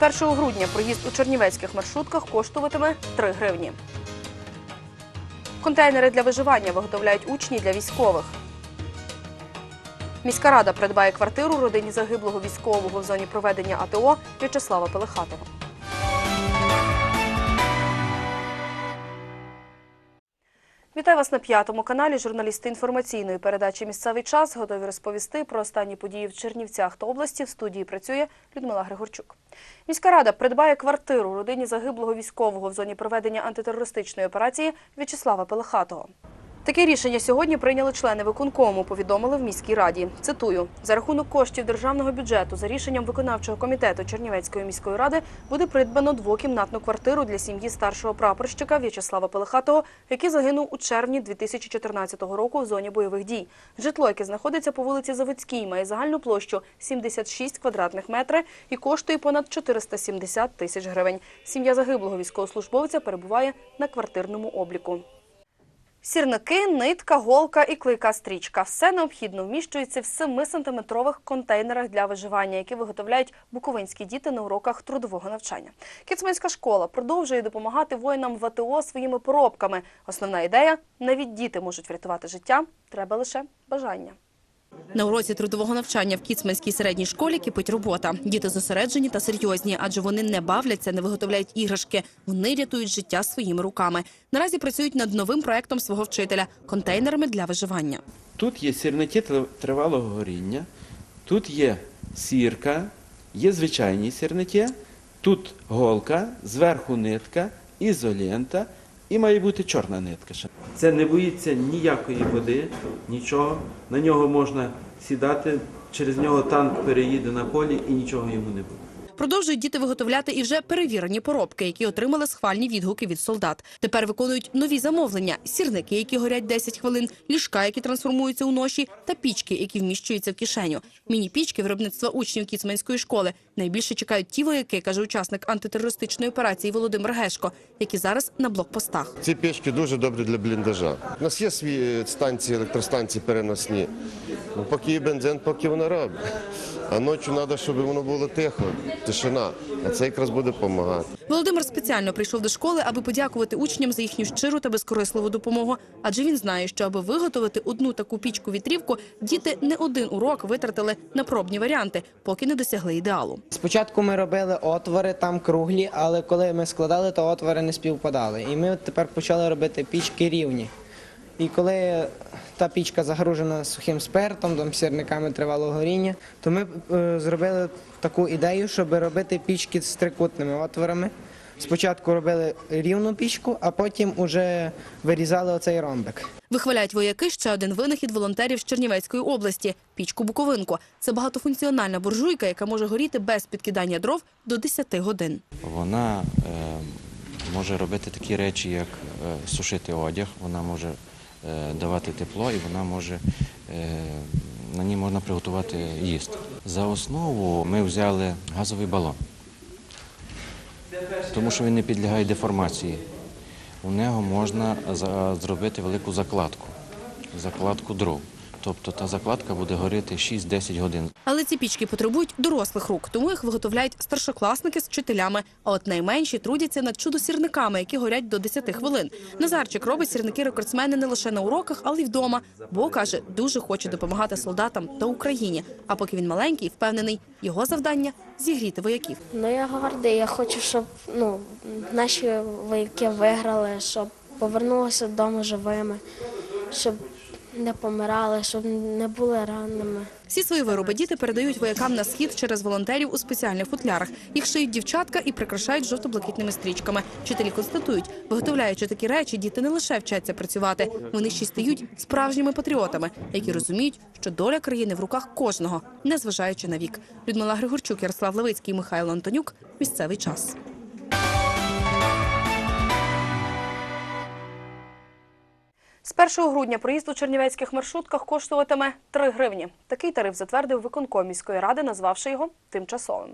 З 1 грудня проїзд у чернівецьких маршрутках коштуватиме 3 гривні. Контейнери для виживання виготовляють учні для військових. Міська рада придбає квартиру родині загиблого військового в зоні проведення АТО В'ячеслава Пелехатова. Вітаю вас на п'ятому каналі. Журналісти інформаційної передачі Місцевий час готові розповісти про останні події в Чернівцях та області. В студії працює Людмила Григорчук. Міська рада придбає квартиру родині загиблого військового в зоні проведення антитерористичної операції В'ячеслава Пелехатого. Таке рішення сьогодні прийняли члени виконкому. Повідомили в міській раді. Цитую: за рахунок коштів державного бюджету за рішенням виконавчого комітету Чернівецької міської ради буде придбано двокімнатну квартиру для сім'ї старшого прапорщика В'ячеслава Пелехатого, який загинув у червні 2014 року в зоні бойових дій. Житло, яке знаходиться по вулиці Заводській, має загальну площу 76 квадратних метрів і коштує понад 470 тисяч гривень. Сім'я загиблого військовослужбовця перебуває на квартирному обліку. Сірники, нитка, голка і клейка стрічка. Все необхідно вміщується в 7-сантиметрових контейнерах для виживання, які виготовляють буковинські діти на уроках трудового навчання. Кіцманська школа продовжує допомагати воїнам в своїми поробками. Основна ідея – навіть діти можуть врятувати життя, треба лише бажання. На уроці трудового навчання в Кіцманській середній школі кипить робота. Діти зосереджені та серйозні, адже вони не бавляться, не виготовляють іграшки. Вони рятують життя своїми руками. Наразі працюють над новим проектом свого вчителя контейнерами для виживання. Тут є сірники тривалого горіння, тут є сірка, є звичайні сірники, тут голка, зверху нитка, ізолента і має бути чорна нитка. ще. Це не боїться ніякої води, нічого. На нього можна сідати, через нього танк переїде на полі і нічого йому не буде. Продовжують діти виготовляти і вже перевірені поробки, які отримали схвальні відгуки від солдат. Тепер виконують нові замовлення: сірники, які горять 10 хвилин, ліжка, які трансформуються у ноші, та пічки, які вміщуються в кишеню. Міні-пічки виробництва учнів Кіцманської школи найбільше чекають ті вояки, каже учасник антитерористичної операції Володимир Гешко, які зараз на блокпостах. Ці печки дуже добрі для бліндажа. У нас є свої станції, електростанції переносні. Ну, поки є бензин, поки воно робить. А ночі треба, щоб воно було тихо, тишина. А це якраз буде допомагати. Володимир спеціально прийшов до школи, аби подякувати учням за їхню щиру та безкорисливу допомогу. Адже він знає, що аби виготовити одну таку пічку вітрівку, діти не один урок витратили на пробні варіанти, поки не досягли ідеалу. Спочатку ми робили отвори там круглі, але коли ми складали, то отвори не співпадали. І ми тепер почали робити пічки рівні. І коли та пічка загружена сухим спиртом, там, сірниками тривалого горіння, то ми е, зробили таку ідею, щоб робити пічки з трикутними отворами. Спочатку робили рівну пічку, а потім уже вирізали оцей ромбик. Вихваляють вояки ще один винахід волонтерів з Чернівецької області – пічку Буковинку. Це багатофункціональна буржуйка, яка може горіти без підкидання дров до 10 годин. Вона е, може робити такі речі, як е, сушити одяг, вона може давати тепло і вона може е, на ній можна приготувати їсти. За основу ми взяли газовий балон, тому що він не підлягає деформації. У нього можна зробити велику закладку, закладку дров. Тобто та закладка буде горіти 6-10 годин. Але ці пічки потребують дорослих рук, тому їх виготовляють старшокласники з вчителями. А от найменші трудяться над чудо-сірниками, які горять до 10 хвилин. Назарчик робить сірники рекордсмени не лише на уроках, але й вдома. Бо каже, дуже хоче допомагати солдатам та Україні. А поки він маленький, впевнений, його завдання зігріти вояків. Ну я гордий. Я хочу, щоб ну, наші вояки виграли, щоб повернулися додому живими, щоб не помирали, щоб не були ранними. Всі свої вироби діти передають воякам на схід через волонтерів у спеціальних футлярах. Їх шиють дівчатка і прикрашають жовто-блакитними стрічками. Вчителі констатують, виготовляючи такі речі, діти не лише вчаться працювати, вони ще й стають справжніми патріотами, які розуміють, що доля країни в руках кожного, незважаючи на вік. Людмила Григорчук, Ярослав Левицький, Михайло Антонюк. Місцевий час. З 1 грудня проїзд у чернівецьких маршрутках коштуватиме 3 гривні. Такий тариф затвердив виконком міської ради, назвавши його тимчасовим.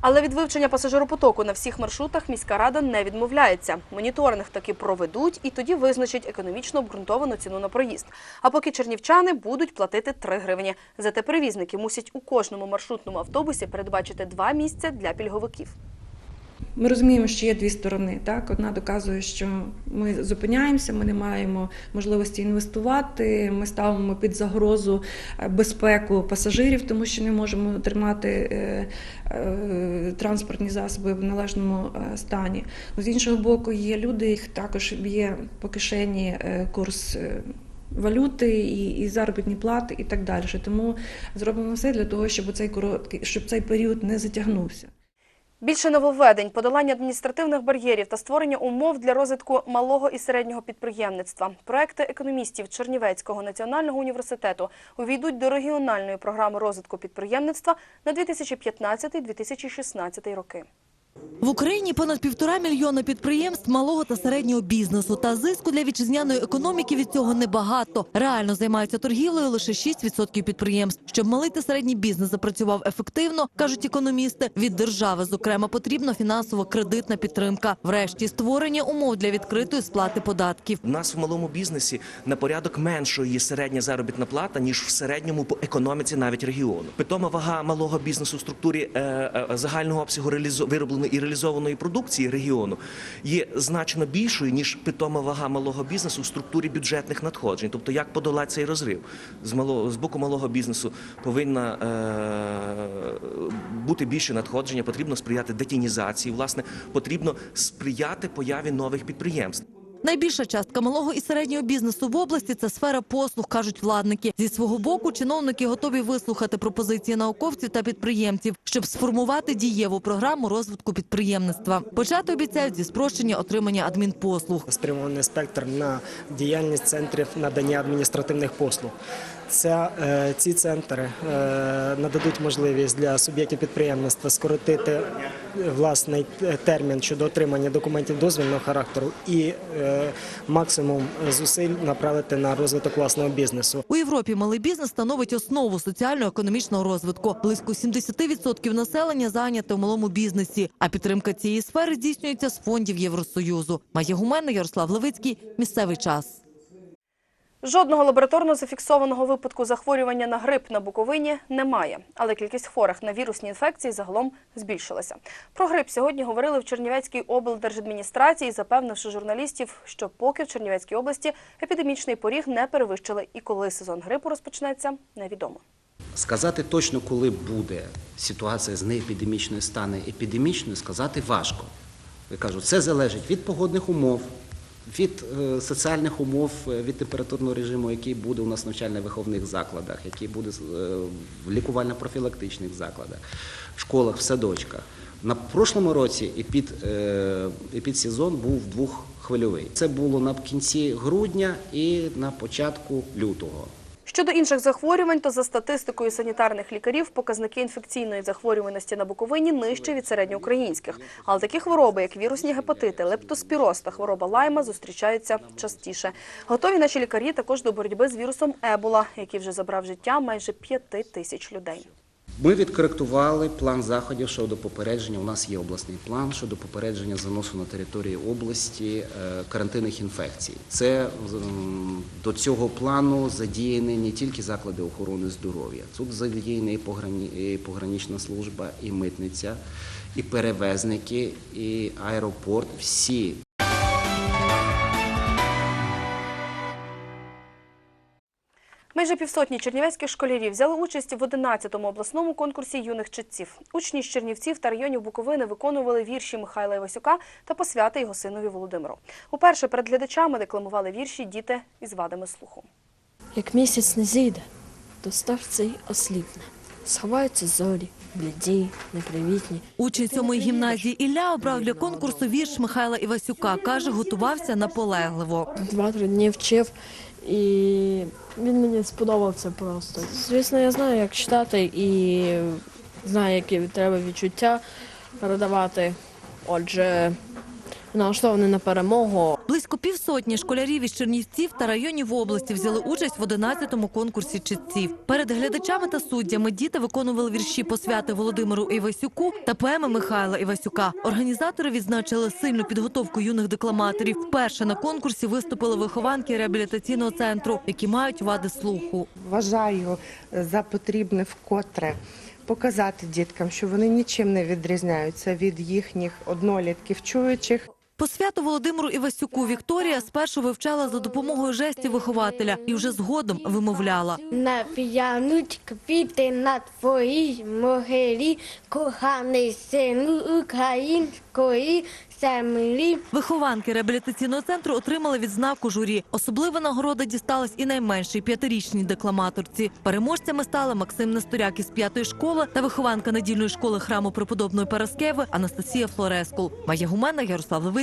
Але від вивчення пасажиропотоку на всіх маршрутах міська рада не відмовляється. Моніторинг таки проведуть і тоді визначать економічно обґрунтовану ціну на проїзд. А поки чернівчани будуть платити 3 гривні. Зате перевізники мусять у кожному маршрутному автобусі передбачити два місця для пільговиків. Ми розуміємо, що є дві сторони. Так, одна доказує, що ми зупиняємося, ми не маємо можливості інвестувати. Ми ставимо під загрозу е, безпеку пасажирів, тому що не можемо тримати е, е, транспортні засоби в належному стані. З іншого боку, є люди, їх також б'є по кишені курс. Валюти і, і заробітні плати, і так далі. Тому зробимо все для того, щоб цей короткий, щоб цей період не затягнувся. Більше нововведень, подолання адміністративних бар'єрів та створення умов для розвитку малого і середнього підприємництва. Проекти економістів Чернівецького національного університету увійдуть до регіональної програми розвитку підприємництва на 2015-2016 роки. В Україні понад півтора мільйона підприємств малого та середнього бізнесу. Та зиску для вітчизняної економіки від цього небагато. Реально займаються торгівлею лише 6% підприємств. Щоб малий та середній бізнес запрацював ефективно, кажуть економісти. Від держави, зокрема, потрібна фінансово-кредитна підтримка. Врешті створення умов для відкритої сплати податків. У нас в малому бізнесі на порядок меншою є середня заробітна плата ніж в середньому по економіці навіть регіону. Питома вага малого бізнесу в структурі е, е, загального обсягу реалізо- виробленої і реалізованої продукції регіону є значно більшою ніж питома вага малого бізнесу в структурі бюджетних надходжень. Тобто, як подолати цей розрив з малого з боку малого бізнесу повинна е, бути більше надходження, потрібно сприяти детінізації. Власне, потрібно сприяти появі нових підприємств. Найбільша частка малого і середнього бізнесу в області це сфера послуг, кажуть владники. Зі свого боку, чиновники готові вислухати пропозиції науковців та підприємців, щоб сформувати дієву програму розвитку підприємництва. Почати обіцяють зі спрощення отримання адмінпослуг. спрямований спектр на діяльність центрів надання адміністративних послуг. Ця, е, ці центри е, нададуть можливість для суб'єктів підприємництва скоротити е, власний термін щодо отримання документів дозвільного характеру і максимум зусиль направити на розвиток власного бізнесу. У Європі малий бізнес становить основу соціально-економічного розвитку. Близько 70% населення зайняте в малому бізнесі. А підтримка цієї сфери здійснюється з фондів Євросоюзу. Має гуменна Ярослав Левицький. Місцевий час. Жодного лабораторно зафіксованого випадку захворювання на грип на Буковині немає, але кількість хворих на вірусні інфекції загалом збільшилася. Про грип сьогодні говорили в Чернівецькій облдержадміністрації, запевнивши журналістів, що поки в Чернівецькій області епідемічний поріг не перевищили і коли сезон грипу розпочнеться, невідомо. Сказати точно, коли буде ситуація з неепідемічної стане епідемічною, сказати важко. Я кажу, це залежить від погодних умов, від е, соціальних умов, е, від температурного режиму, який буде у нас в навчально-виховних закладах, який буде е, в лікувально-профілактичних закладах, в школах, в садочках. На прошлому році епід, е, епідсезон був двоххвильовий. Це було на кінці грудня і на початку лютого. Щодо інших захворювань, то за статистикою санітарних лікарів показники інфекційної захворюваності на Буковині нижчі від середньоукраїнських. Але такі хвороби, як вірусні гепатити, лептоспіроз та хвороба лайма, зустрічаються частіше. Готові наші лікарі також до боротьби з вірусом Ебола, який вже забрав життя майже п'яти тисяч людей. Ми відкоректували план заходів щодо попередження. У нас є обласний план щодо попередження заносу на території області е, карантинних інфекцій. Це до цього плану задіяні не тільки заклади охорони здоров'я. Тут задіяна і і погранична служба, і митниця, і перевезники, і аеропорт. Всі Майже півсотні чернівецьких школярів взяли участь в 11-му обласному конкурсі юних читців. Учні з Чернівців та районів Буковини виконували вірші Михайла Івасюка та посвяти його синові Володимиру. Уперше перед глядачами декламували вірші діти із вадами слуху. Як місяць не зійде, то старце й осліпне. Сховаються зорі, бліді, непривітні. Учень сьомої гімназії Ілля обрав для конкурсу вірш Михайла Івасюка. Каже, готувався наполегливо. Два-три дні вчив, і він мені сподобався просто. Звісно, я знаю, як читати і знаю, які треба відчуття передавати. Отже, налаштований на перемогу. Близько півсотні школярів із Чернівців та районів області взяли участь в 11-му конкурсі читців. Перед глядачами та суддями діти виконували вірші посвяти Володимиру Івасюку та поеми Михайла Івасюка. Організатори відзначили сильну підготовку юних декламаторів. Вперше на конкурсі виступили вихованки реабілітаційного центру, які мають вади слуху. Вважаю за потрібне вкотре показати діткам, що вони нічим не відрізняються від їхніх однолітків чуючих. Посвяту Володимиру Івасюку Вікторія спершу вивчала за допомогою жестів вихователя і вже згодом вимовляла. Нап'януть квіти на твоїй могилі, коханий сину української землі. Вихованки реабілітаційного центру отримали відзнаку журі. Особлива нагорода дісталась і найменшій п'ятирічній декламаторці. Переможцями стали Максим Несторяк із п'ятої школи та вихованка недільної школи храму преподобної Параскеви Анастасія Флорескул. Майя Гумена, Ярослав